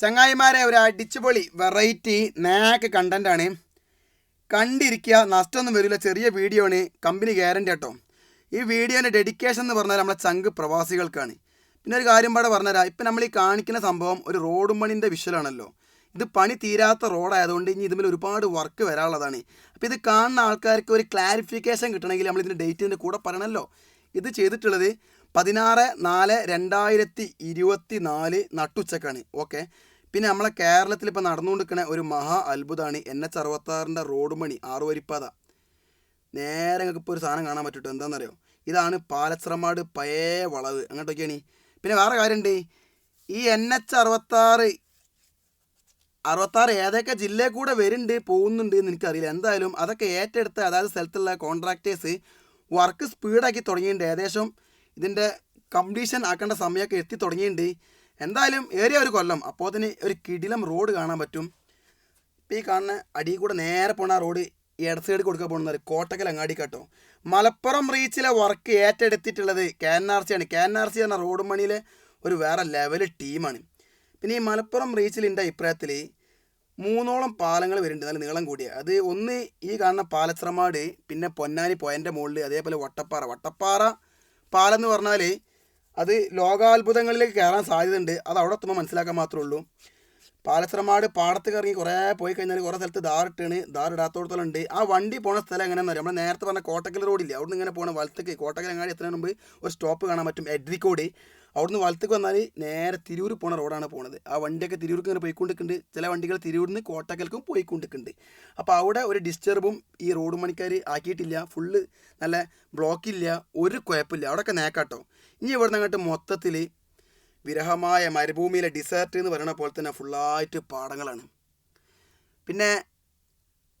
ചങ്ങായിമാരെ ഒരു അടിച്ചുപൊളി വെറൈറ്റി നാക്ക് കണ്ടന്റ് ആണ്. കണ്ടിരിക്കുക നഷ്ടമൊന്നും വരില്ല. ചെറിയ വീഡിയോ ആണ്. കമ്പനി ഗ്യാരന്റി കേട്ടോ ഈ വീഡിയോന്റെ ഡെഡിക്കേഷൻ എന്ന് പറഞ്ഞാൽ നമ്മളെ ചങ്ക് പ്രവാസികൾക്കാണ്. പിന്നെ ഒരു കാര്യം പാടെ പറഞ്ഞുതരാം. ഇപ്പം നമ്മൾ ഈ കാണിക്കുന്ന സംഭവം ഒരു റോഡ് പണിന്റെ വിഷലാണല്ലോ ഇത് പണി തീരാത്ത റോഡായതുകൊണ്ട് ഇനി ഇതിൽ ഒരുപാട് വർക്ക് വരാനുള്ളതാണ്. അപ്പോൾ ഇത് കാണുന്ന ആൾക്കാർക്ക് ഒരു ക്ലാരിഫിക്കേഷൻ കിട്ടണമെങ്കിൽ നമ്മൾ ഇതിന്റെ ഡേറ്റിന്റെ കൂടെ പറയണമല്ലോ ഇത് ചെയ്തിട്ടുള്ളത് പതിനാറ് നാല് രണ്ടായിരത്തി ഇരുപത്തി നാല് നട്ടുച്ചക്കാണ്. ഓക്കെ. പിന്നെ നമ്മളെ കേരളത്തിൽ ഇപ്പോൾ നടന്നുകൊണ്ടിരിക്കുന്ന ഒരു മഹാ അത്ഭുതമാണ് എൻ എച്ച് അറുപത്താറിന്റെ റോഡ് മണി ആറുവരിപ്പാത. നേരെ നിങ്ങൾക്ക് ഇപ്പോൾ ഒരു സാധനം കാണാൻ പറ്റും എന്താണെന്നറിയോ ഇതാണ് പാലച്ചിറമാട് പയേ വളവ്. അങ്ങോട്ടൊക്കെയാണ് പിന്നെ വേറെ കാര്യമുണ്ട്. ഈ എൻ എച്ച് അറുപത്താറ് അറുപത്താറ് ഏതൊക്കെ ജില്ലയിൽ കൂടെ വരുന്നുണ്ട് പോകുന്നുണ്ട് എന്ന് എനിക്കറിയില്ല. എന്തായാലും അതൊക്കെ ഏറ്റെടുത്ത് അതായത് സ്ഥലത്തുള്ള കോൺട്രാക്ടേഴ്സ് വർക്ക് സ്പീഡാക്കി തുടങ്ങിയിട്ടുണ്ട്. ഏകദേശം ഇതിന്റെ കംപ്ലീഷൻ ആക്കേണ്ട സമയമൊക്കെ എത്തി തുടങ്ങിയിട്ടുണ്ട്. എന്തായാലും ഏറിയ ഒരു കൊല്ലം. അപ്പോൾ അതിന് ഒരു കിടിലം റോഡ് കാണാൻ പറ്റും. ഇപ്പോൾ ഈ കാണുന്ന അടിയിൽ കൂടെ നേരെ പോണ റോഡ് ഈ ഇടത് സൈഡ് കൊടുക്കാൻ പോകുന്നത് കോട്ടക്കൽ അങ്ങാടി കേട്ടോ. മലപ്പുറം റീച്ചിലെ വർക്ക് ഏറ്റെടുത്തിട്ടുള്ളത് കെ എൻ ആർ സി ആണ്. കെ എൻ ആർ സി എന്ന റോഡ് മണിയിലെ ഒരു വേറെ ലെവൽ ടീമാണ് പിന്നെ ഈ മലപ്പുറം റീച്ചിലിന്റെ അഭിപ്രായത്തിൽ മൂന്നോളം പാലങ്ങൾ വരുന്നുണ്ട്. നല്ല നീളം കൂടിയ. അത് ഒന്ന് ഈ കാണുന്ന പാലച്ചിറമാട് പിന്നെ പൊന്നാനി പോയന്റെ മുകളിൽ അതേപോലെ വട്ടപ്പാറ. വട്ടപ്പാറ പാലം എന്ന് പറഞ്ഞാൽ അത് ലോകാത്ഭുതങ്ങളിലേക്ക് കയറാൻ സാധ്യതയുണ്ട്. അത് അവിടെ എത്തുമ്പോൾ മനസ്സിലാക്കാൻ മാത്രമേ ഉള്ളൂ. പാലച്ചിറമാട് പാടത്ത് കറങ്ങി കുറേ പോയി കഴിഞ്ഞാൽ കുറേ സ്ഥലത്ത് ദാറിട്ടാണ് ദാറിടാത്തോടത്തോളം ഉണ്ട് ആ വണ്ടി പോണ സ്ഥലം എങ്ങനെയാണെന്ന് അറിയാം? നമ്മൾ നേരത്തെ പറഞ്ഞ കോട്ടക്കൽ റോഡില്ലേ അവിടുന്ന് ഇങ്ങനെ പോകണം വലത്തേക്ക് കോട്ടക്കൽ അങ്ങാടി എത്തുന്നതിന് മുമ്പ് ഒരു സ്റ്റോപ്പ് കാണാൻ പറ്റും എഡ്രിക്കോട് അവിടുന്ന് വലത്തേക്ക് വന്നാൽ നേരെ തിരൂർ പോണ റോഡാണ് പോണത്. ആ വണ്ടിയൊക്കെ തിരൂർക്ക് ഇങ്ങനെ പോയിക്കൊണ്ടിരിക്കുന്നുണ്ട്. ചില വണ്ടികൾ തിരൂരിൽ നിന്ന് കോട്ടക്കൽക്കും പോയിക്കൊണ്ടിരിക്കുന്നുണ്ട്. അപ്പോൾ അവിടെ ഒരു ഡിസ്റ്റർബും ഈ റോഡ് പണിക്കാർ ആക്കിയിട്ടില്ല. ഫുള്ള് നല്ല ബ്ലോക്കില്ല ഒരു കുഴപ്പമില്ല. അവിടെയൊക്കെ നേക്കാട്ടോ. ഇനി ഇവിടുന്ന് അങ്ങോട്ട് മൊത്തത്തിൽ വിരഹമായ മരുഭൂമിയിലെ ഡിസേർട്ട് എന്ന് പറയുന്ന പോലെ തന്നെ ഫുള്ളായിട്ട് പാടങ്ങളാണ്. പിന്നെ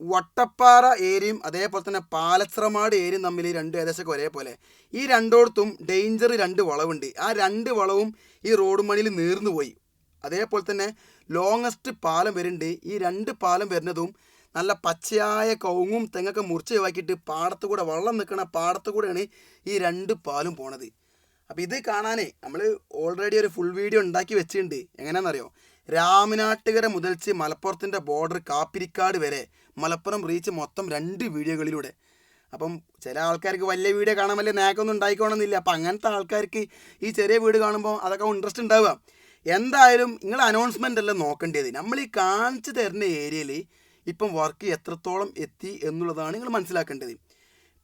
വട്ടപ്പാറ ഏരിയയും അതേപോലെ തന്നെ പാലച്ചിറമാട് ഏരിയയും തമ്മിൽ രണ്ട് ഏകദേശമൊക്കെ ഒരേപോലെ. ഈ രണ്ടോടത്തും ഡേഞ്ചർ രണ്ട് വളവുണ്ട്. ആ രണ്ട് വളവും ഈ റോഡ് മണിയിൽ നീർന്നു പോയി. അതേപോലെ തന്നെ ലോങ്ങസ്റ്റ് പാലം വരുന്നുണ്ട്. ഈ രണ്ട് പാലം വരുന്നതും നല്ല പച്ചയായ കവുങ്ങും തെങ്ങൊക്കെ മുറിച്ച് വാക്കിയിട്ട് പാടത്തു കൂടെ വള്ളം നിൽക്കുന്ന പാടത്തു കൂടെയാണ് ഈ രണ്ട് പാലും പോണത്. അപ്പോൾ ഇത് കാണാനേ നമ്മൾ ഓൾറെഡി ഒരു ഫുൾ വീഡിയോ ഉണ്ടാക്കി വെച്ചിട്ടുണ്ട്. എങ്ങനെയാണെന്നറിയോ? രാമനാട്ടുകര മുതൽച്ച് മലപ്പുറത്തിന്റെ ബോർഡർ കാപ്പിരിക്കാട് വരെ മലപ്പുറം റീച്ച് മൊത്തം രണ്ട് വീഡിയോകളിലൂടെ. അപ്പം ചില ആൾക്കാർക്ക് വലിയ വീഡിയോ കാണാൻ വലിയ നേക്കൊന്നും ഉണ്ടായിക്കോണമെന്നില്ല അപ്പം അങ്ങനത്തെ ആൾക്കാർക്ക് ഈ ചെറിയ വീട് കാണുമ്പോൾ അതൊക്കെ ഇൻട്രസ്റ്റ് ഉണ്ടാവുക. എന്തായാലും നിങ്ങൾ അനൗൺസ്മെന്റ് അല്ല നോക്കേണ്ടത്? നമ്മൾ ഈ കാണിച്ചു തരുന്ന ഏരിയയിൽ ഇപ്പം വർക്ക് എത്രത്തോളം എത്തി എന്നുള്ളതാണ് നിങ്ങൾ മനസ്സിലാക്കേണ്ടത്.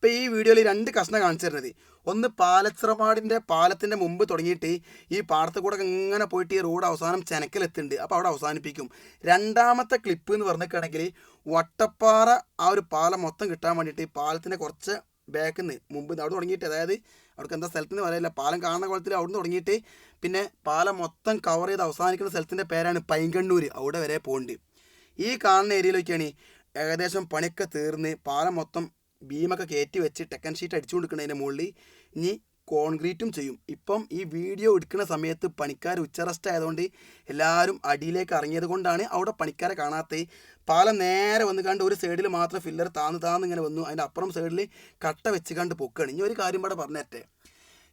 ഇപ്പോൾ ഈ വീഡിയോയിൽ രണ്ട് കഷ്ണം കാണിച്ചു തരുന്നത്. ഒന്ന് പാലച്ചിറപാടിന്റെ പാലത്തിന്റെ മുമ്പ് തുടങ്ങിയിട്ട് ഈ പാടത്ത് കൂടെ ഇങ്ങനെ പോയിട്ട് ഈ റോഡ് അവസാനം ചെനക്കലെത്തുന്നുണ്ട്. അപ്പോൾ അവിടെ അവസാനിപ്പിക്കും. രണ്ടാമത്തെ ക്ലിപ്പ് എന്ന് പറഞ്ഞിട്ടാണെങ്കിൽ വട്ടപ്പാറ ആ ഒരു പാലം മൊത്തം കിട്ടാൻ വേണ്ടിയിട്ട് പാലത്തിന്റെ കുറച്ച് ബാക്കിൽ നിന്ന് മുമ്പ് അവിടെ തുടങ്ങിയിട്ട് അതായത് അവിടേക്ക് എന്താ സ്ഥലത്ത് നിന്ന് പറയില്ല പാലം കാണുന്ന കുളത്തിൽ അവിടെ തുടങ്ങിയിട്ട് പിന്നെ പാലം മൊത്തം കവർ ചെയ്ത് അവസാനിക്കുന്ന സ്ഥലത്തിന്റെ പേരാണ് പൈങ്കണ്ണൂർ അവിടെ വരെ പോകുന്നുണ്ട് ഈ കാണുന്ന ഏരിയയിലൊക്കെയാണ് ഏകദേശം പണിയൊക്കെ തീർന്ന് പാലം മൊത്തം ബീമൊക്കെ കയറ്റി വെച്ച് ടെക്കൻ ഷീറ്റ് അടിച്ചു കൊടുക്കുന്നതിന്റെ മുകളിൽ ഇനി കോൺക്രീറ്റും ചെയ്യും. ഇപ്പം ഈ വീഡിയോ എടുക്കുന്ന സമയത്ത് പണിക്കാർ ഉച്ചറസ്റ്റ് ആയതുകൊണ്ട് എല്ലാവരും അടിയിലേക്ക് ഇറങ്ങിയത് കൊണ്ടാണ് അവിടെ പണിക്കാരെ കാണാത്തത്. പാലം നേരെ വന്ന് കണ്ട് ഒരു സൈഡിൽ മാത്രം ഫില്ലർ താന്ന് താന്ന് ഇങ്ങനെ വന്നു. അതിന്റെ അപ്പുറം സൈഡിൽ കട്ട വെച്ച് കണ്ട് പൊക്കുകയാണ് ഇനി ഒരു കാര്യം ഇവിടെ പറഞ്ഞേറ്റേ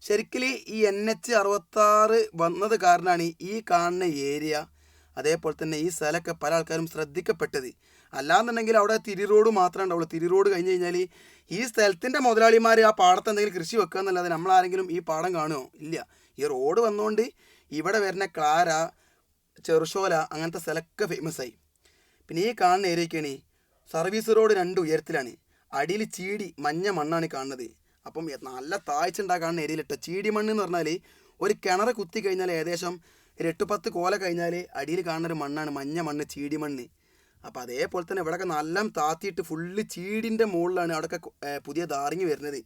ശരിക്കും ഈ എൻ എച്ച് അറുപത്താറ് വന്നത് കാരണമാണ് ഈ കാണുന്ന ഏരിയ അതേപോലെ തന്നെ ഈ സ്ഥലമൊക്കെ പല ആൾക്കാരും ശ്രദ്ധിക്കപ്പെട്ടത്. അല്ലാന്നുണ്ടെങ്കിൽ അവിടെ തിരി റോഡ് മാത്രമേ ഉണ്ടാവുള്ളൂ തിരി റോഡ് കഴിഞ്ഞ് കഴിഞ്ഞാൽ ഈ സ്ഥലത്തിന്റെ മുതലാളിമാർ ആ പാടത്ത് എന്തെങ്കിലും കൃഷി വെക്കുക എന്നല്ലാതെ നമ്മളാരെങ്കിലും ഈ പാടം കാണുമോ ഇല്ല. ഈ റോഡ് വന്നുകൊണ്ട് ഇവിടെ വരുന്ന ക്ലാര ചെറുശോല അങ്ങനത്തെ സ്ഥലമൊക്കെ ഫേമസ് ആയി. പിന്നെ ഈ കാണുന്ന ഏരിയക്കാണ് സർവീസ് റോഡ് രണ്ട് ഉയരത്തിലാണ്. അടിയിൽ ചീടി മഞ്ഞ മണ്ണാണ് കാണുന്നത്. അപ്പം നല്ല താഴ്ച ഉണ്ടാ കാണുന്ന ഏരിയയിലിട്ടോ ചീടി മണ്ണ് എന്ന് പറഞ്ഞാൽ ഒരു കിണർ കുത്തി കഴിഞ്ഞാൽ ഏകദേശം ഒരു എട്ട് പത്ത് കോല കഴിഞ്ഞാൽ അടിയിൽ കാണുന്ന ഒരു മണ്ണാണ് മഞ്ഞ മണ്ണ് ചീടി മണ്ണ്. അപ്പോൾ അതേപോലെ തന്നെ ഇവിടെയൊക്കെ നല്ല താത്തിയിട്ട് ഫുള്ള് ചീടിന്റെ മുകളിലാണ് അവിടെയൊക്കെ പുതിയ ധാറിങ്ങി വരുന്നത്.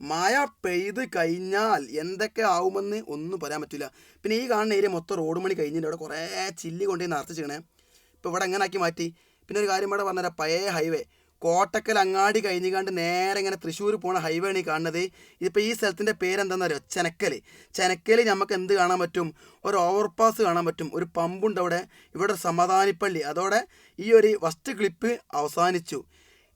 മഴ പെയ്ത് കഴിഞ്ഞാൽ എന്തൊക്കെ ആവുമെന്ന് ഒന്നും പറയാൻ പറ്റില്ല പിന്നെ ഈ കാണുന്ന ഏരിയ മൊത്തം റോഡ് മണി കഴിഞ്ഞിട്ട് അവിടെ കുറേ ചില്ലി കൊണ്ടുപോയി നിർത്തിച്ചിരിക്കണേ ഇപ്പോൾ ഇവിടെ എങ്ങനെ ആക്കി മാറ്റി? പിന്നെ ഒരു കാര്യം ഇവിടെ പറഞ്ഞുതരാം. പഴയ ഹൈവേ കോട്ടക്കൽ അങ്ങാടി കഴിഞ്ഞുകാണ്ട് നേരെ ഇങ്ങനെ തൃശ്ശൂർ പോണ ഹൈവേ ആണ് ഈ കാണുന്നത്. ഇതിപ്പോൾ ഈ സ്ഥലത്തിന്റെ പേരെന്താണെന്ന് അറിയോ ചെനക്കൽ ചെനക്കൽ നമുക്ക് എന്ത് കാണാൻ പറ്റും? ഒരു ഓവർപാസ് കാണാൻ പറ്റും. ഒരു പമ്പുണ്ട് അവിടെ. ഇവിടെ സമാധാനിപ്പള്ളി. അതോടെ ഈ ഒരു ഫസ്റ്റ് ക്ലിപ്പ് അവസാനിച്ചു.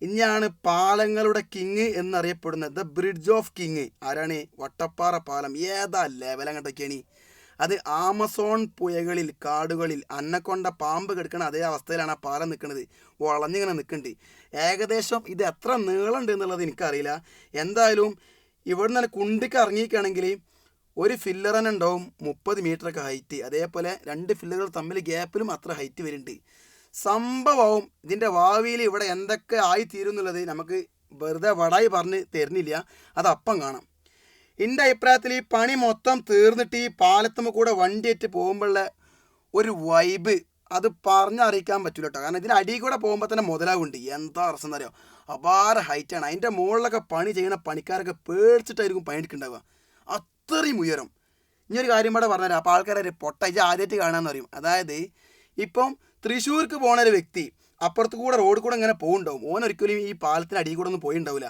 ഇനിയാണ് പാലങ്ങളുടെ കിങ് എന്നറിയപ്പെടുന്നത്. ദ ബ്രിഡ്ജ് ഓഫ് കിങ് ആരാണ്? വട്ടപ്പാറ പാലം. ഏതാ ലെവൽ അങ്ങോട്ടൊക്കെയാണ്? അത് ആമസോൺ പുഴകളിൽ കാടുകളിൽ അന്നക്കൊണ്ട പാമ്പ് കിടക്കണ അതേ അവസ്ഥയിലാണ് ആ പാലം നിൽക്കുന്നത് വളഞ്ഞിങ്ങനെ നിൽക്കുന്നുണ്ട് ഏകദേശം ഇത് എത്ര നീളമുണ്ട് എന്നുള്ളത് എനിക്കറിയില്ല. എന്തായാലും ഇവിടെ നിന്ന് കുണ്ടിക്ക് ഇറങ്ങിയിരിക്കുകയാണെങ്കിൽ ഒരു ഫില്ലർ തന്നെ ഉണ്ടാവും. മുപ്പത് മീറ്ററൊക്കെ ഹൈറ്റ് അതേപോലെ രണ്ട് ഫില്ലറുകൾ തമ്മിൽ ഗ്യാപ്പിലും അത്ര ഹൈറ്റ് വരുന്നുണ്ട്. സംഭവവും ഇതിന്റെ ഭാവിയിൽ ഇവിടെ എന്തൊക്കെ ആയിത്തീരും എന്നുള്ളത് നമുക്ക് വെറുതെ വടായി പറഞ്ഞ് തരുന്നില്ല. അത് അപ്പം കാണാം. എന്റെ അഭിപ്രായത്തിൽ ഈ പണി മൊത്തം തീർന്നിട്ട് ഈ പാലത്തുമ്പോൾ കൂടെ വണ്ടിയേറ്റ് പോകുമ്പോഴുള്ള ഒരു വൈബ് അത് പറഞ്ഞറിയിക്കാൻ പറ്റില്ല കേട്ടോ കാരണം ഇതിന് അടിയിൽ കൂടെ പോകുമ്പോൾ തന്നെ മുതലാവുണ്ട്. എന്താ അറസം എന്നറിയോ? അപാര ഹൈറ്റാണ് അതിന്റെ മുകളിലൊക്കെ പണി ചെയ്യുന്ന പണിക്കാരൊക്കെ പേടിച്ചിട്ടായിരിക്കും പണിയെടുക്കുന്നുണ്ടാവുക അത്രയും ഉയരം. ഇനി ഒരു കാര്യം കൂടെ പറഞ്ഞുതരാം. അപ്പോൾ ആൾക്കാരെ പൊട്ട ഇത് ആദ്യമായിട്ട് കാണാമെന്ന് പറയും. അതായത് ഇപ്പം തൃശ്ശൂർക്ക് പോണ ഒരു വ്യക്തി അപ്പുറത്ത് കൂടെ റോഡ് കൂടെ ഇങ്ങനെ പോകുന്നുണ്ടാവും ഓൻ ഒരിക്കലും ഈ പാലത്തിന് അടിയിൽ കൂടെ ഒന്നും പോയിണ്ടാവില്ല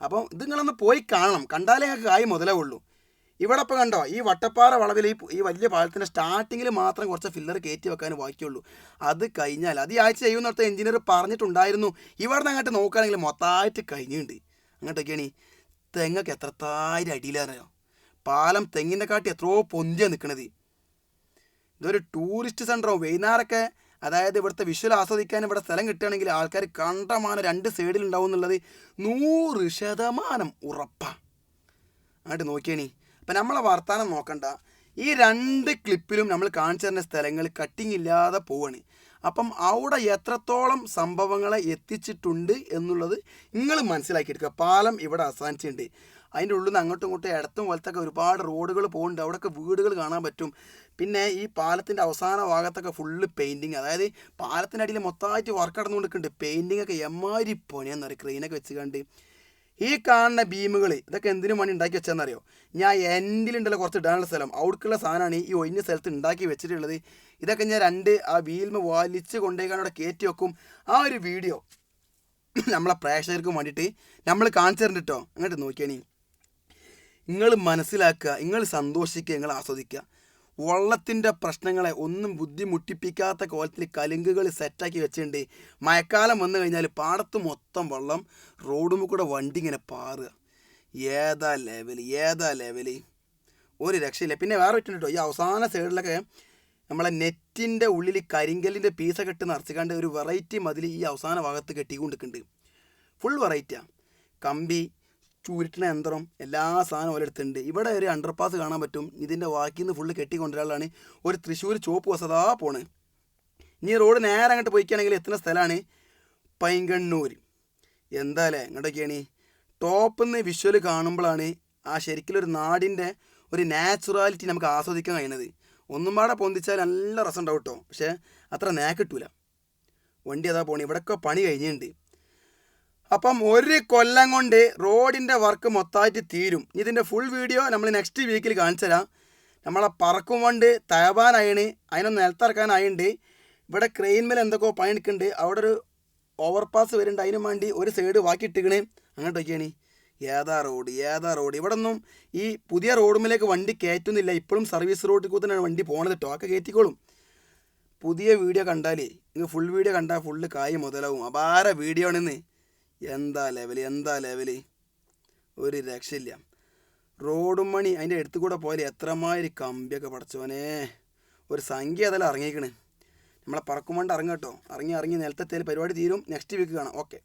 അപ്പം ഇത് നിങ്ങളൊന്ന് പോയി കാണണം. കണ്ടാലേ ഞങ്ങൾക്ക് കായ് മുതലാവുള്ളൂ ഇവിടെ ഇപ്പോൾ കണ്ടോ ഈ വട്ടപ്പാറ വളവിൽ ഈ ഈ വലിയ പാലത്തിന്റെ സ്റ്റാർട്ടിങ്ങിൽ മാത്രം കുറച്ച് ഫില്ലർ കയറ്റി വെക്കാൻ ബാക്കിയുള്ളൂ. അത് കഴിഞ്ഞാൽ അത് ഈ ആഴ്ച ചെയ്യുന്നിടത്ത് എഞ്ചിനീയർ പറഞ്ഞിട്ടുണ്ടായിരുന്നു. ഇവിടെ നിന്ന് അങ്ങോട്ട് നോക്കുകയാണെങ്കിൽ മൊത്തമായിട്ട് കഴിഞ്ഞിട്ടുണ്ട്. അങ്ങോട്ടൊക്കെയാണ് ഈ തെങ്ങൊക്കെ എത്രത്തായിരം അടിയിലാണോ പാലം തെങ്ങിന്റെ കാട്ടി എത്രയോ പൊന്തിയാണ് നിൽക്കണത് ഇതൊരു ടൂറിസ്റ്റ് സെന്ററോ വൈകുന്നേരമൊക്കെ അതായത് ഇവിടുത്തെ വിഷ്വൽ ആസ്വദിക്കാൻ ഇവിടെ സ്ഥലം കിട്ടുകയാണെങ്കിൽ ആൾക്കാർ കണ്ടമാനം രണ്ട് സൈഡിൽ ഉണ്ടാവും എന്നുള്ളത് നൂറ് ശതമാനം ഉറപ്പാണ് അങ്ങോട്ട് നോക്കിയണി അപ്പം നമ്മളെ വർത്തമാനം നോക്കണ്ട. ഈ രണ്ട് ക്ലിപ്പിലും നമ്മൾ കാണിച്ചു തരുന്ന സ്ഥലങ്ങൾ കട്ടിങ് ഇല്ലാതെ പോവാണ്. അപ്പം അവിടെ എത്രത്തോളം സംഭവങ്ങളെ എത്തിച്ചിട്ടുണ്ട് എന്നുള്ളത് നിങ്ങൾ മനസ്സിലാക്കിയെടുക്കുക പാലം ഇവിടെ അവസാനിച്ചിട്ടുണ്ട്. അതിന്റെ ഉള്ളിൽ നിന്ന് അങ്ങോട്ടും ഇങ്ങോട്ടും ഇടത്തും വലത്തൊക്കെ ഒരുപാട് റോഡുകൾ പോകുന്നുണ്ട്. അവിടെയൊക്കെ വീടുകൾ കാണാൻ പറ്റും. പിന്നെ ഈ പാലത്തിന്റെ അവസാന ഭാഗത്തൊക്കെ ഫുള്ള് പെയിന്റിങ് അതായത് പാലത്തിന്റെ അടിയിൽ മൊത്തമായിട്ട് വർക്ക് നടന്നുകൊണ്ടിരിക്കുന്നുണ്ട്. പെയിന്റിങ് ഒക്കെ എമ്മാരി പണിയാന്ന് പറയും ക്രെയിനൊക്കെ വെച്ച് കണ്ട്. ഈ കാണുന്ന ബീമുകൾ ഇതൊക്കെ എന്തിനു വേണ്ടി ഉണ്ടാക്കി വെച്ചതെന്നറിയോ ഞാൻ എൻഡിലുണ്ടല്ലോ കുറച്ച് ഇടാനുള്ള സ്ഥലം. അവിടേക്കുള്ള സാധനമാണ് ഈ ഒഴിഞ്ഞ സ്ഥലത്ത് ഉണ്ടാക്കി വെച്ചിട്ടുള്ളത്. ഇതൊക്കെ ഞാൻ രണ്ട് ആ വീൽമ വലിച്ച് കൊണ്ടുപോയി അവിടെ കയറ്റി വെക്കും. ആ ഒരു വീഡിയോ നമ്മളെ പ്രേക്ഷകർക്ക് വേണ്ടിയിട്ട് നമ്മൾ കാണിച്ചു തരുന്നുണ്ട് കേട്ടോ അങ്ങോട്ട് നോക്കിയാണീ. നിങ്ങൾ മനസ്സിലാക്കുക നിങ്ങൾ സന്തോഷിക്കുക നിങ്ങൾ ആസ്വദിക്കുക. വള്ളത്തിന്റെ പ്രശ്നങ്ങളെ ഒന്നും ബുദ്ധിമുട്ടിപ്പിക്കാത്ത കോലത്തിൽ കലുങ്കുകൾ സെറ്റാക്കി വെച്ചിട്ടുണ്ട്. മഴക്കാലം വന്നു കഴിഞ്ഞാൽ പാടത്ത് മൊത്തം വള്ളം റോഡും കൂടെ വണ്ടി ഇങ്ങനെ പാറുക. ഏതാ ലെവൽ ഏതാ ലെവൽ ഒരു രക്ഷയില്ല. പിന്നെ വേറെ പറ്റുന്നുണ്ട് ഈ അവസാന സൈഡിലൊക്കെ നമ്മളെ നെറ്റിന്റെ ഉള്ളിൽ കരിങ്കല്ലിന്റെ പീസൊക്കെ ഇട്ട് നിറച്ചിക്കാണ്ട് ഒരു വെറൈറ്റി മതിൽ ഈ അവസാന ഭാഗത്ത് കെട്ടിക്കൊണ്ടിരിക്കുന്നുണ്ട്. ഫുൾ വെറൈറ്റിയാണ് കമ്പി ചുരുട്ടണ യന്ത്രം എല്ലാ സാധനവും ഓരോരുത്തുണ്ട് ഇവിടെ ഒരു അണ്ടർപാസ് കാണാൻ പറ്റും. ഇതിന്റെ വാക്കിൽ നിന്ന് ഫുള്ള് കെട്ടിക്കൊണ്ടൊരാളാണ് ഒരു തൃശ്ശൂർ ചോപ്പ് വസതാ പോണ്. ഇനി റോഡ് നേരെ അങ്ങോട്ട് പോയിക്കുകയാണെങ്കിൽ എത്തുന്ന സ്ഥലമാണ് പൈങ്കണ്ണൂർ എന്താല്ലേ ഇങ്ങോട്ടൊക്കെയാണ് ടോപ്പിൽ നിന്ന് വിഷ്വൽ കാണുമ്പോഴാണ് ആ ശരിക്കും ഒരു നാടിന്റെ ഒരു നാച്ചുറാലിറ്റി നമുക്ക് ആസ്വദിക്കാൻ കഴിയുന്നത്. ഒന്നും പാടെ പൊന്തിച്ചാൽ നല്ല രസം ഉണ്ടാവും കേട്ടോ പക്ഷേ അത്ര നേക്കിട്ടൂല. വണ്ടി അതാ പോണി. ഇവിടെയൊക്കെ പണി കഴിഞ്ഞിട്ടുണ്ട് അപ്പം ഒരു കൊല്ലം കൊണ്ട് റോഡിന്റെ വർക്ക് മൊത്തമായിട്ട് തീരും. ഇതിന്റെ ഫുൾ വീഡിയോ നമ്മൾ നെക്സ്റ്റ് വീക്കിൽ കാണിച്ചു തരാം. നമ്മളെ പറക്കും കൊണ്ട് തയവാനായിണ് അതിനൊന്ന് നിലത്തിറക്കാനായിട്ടുണ്ട് ഇവിടെ ക്രെയിൻമേൽ എന്തൊക്കെയോ പണി എടുക്കുന്നുണ്ട് അവിടെ ഒരു ഓവർപാസ് വരുന്നുണ്ട്. അതിനും വേണ്ടി ഒരു സൈഡ് ബാക്കി ഇട്ടിക്കണേ നോക്കിയാണ് ഏതാ റോഡ് ഏതാ റോഡ് ഇവിടെ ഒന്നും ഈ പുതിയ റോഡുമിലേക്ക് വണ്ടി കയറ്റുന്നില്ല. ഇപ്പോഴും സർവീസ് റോഡിൽ കൂത്തനാണ് വണ്ടി പോണത്. ഒക്കെ കയറ്റിക്കോളും. പുതിയ വീഡിയോ കണ്ടാലേ. നിങ്ങൾ ഫുൾ വീഡിയോ കണ്ടാൽ ഫുള്ള് കായ് മുതലാവും. അപാര വീഡിയോ ആണെന്ന്. എന്താ ലെവൽ എന്താ ലെവൽ ഒരു രക്ഷയില്ല. റോഡും മണി അതിന്റെ അടുത്ത് കൂടെ പോയാൽ എത്രമാതിരി കമ്പിയൊക്കെ പടച്ചോനെ ഒരു സംഖ്യ അതെല്ലാം ഇറങ്ങിയേക്കണ്. നമ്മളെ പറക്കുമ്പോണ്ട് ഇറങ്ങട്ടോ ഇറങ്ങി ഇറങ്ങി നിലത്തെത്തിയാൽ പരിപാടി തീരും. നെക്സ്റ്റ് വീക്ക് കാണാം. ഓക്കെ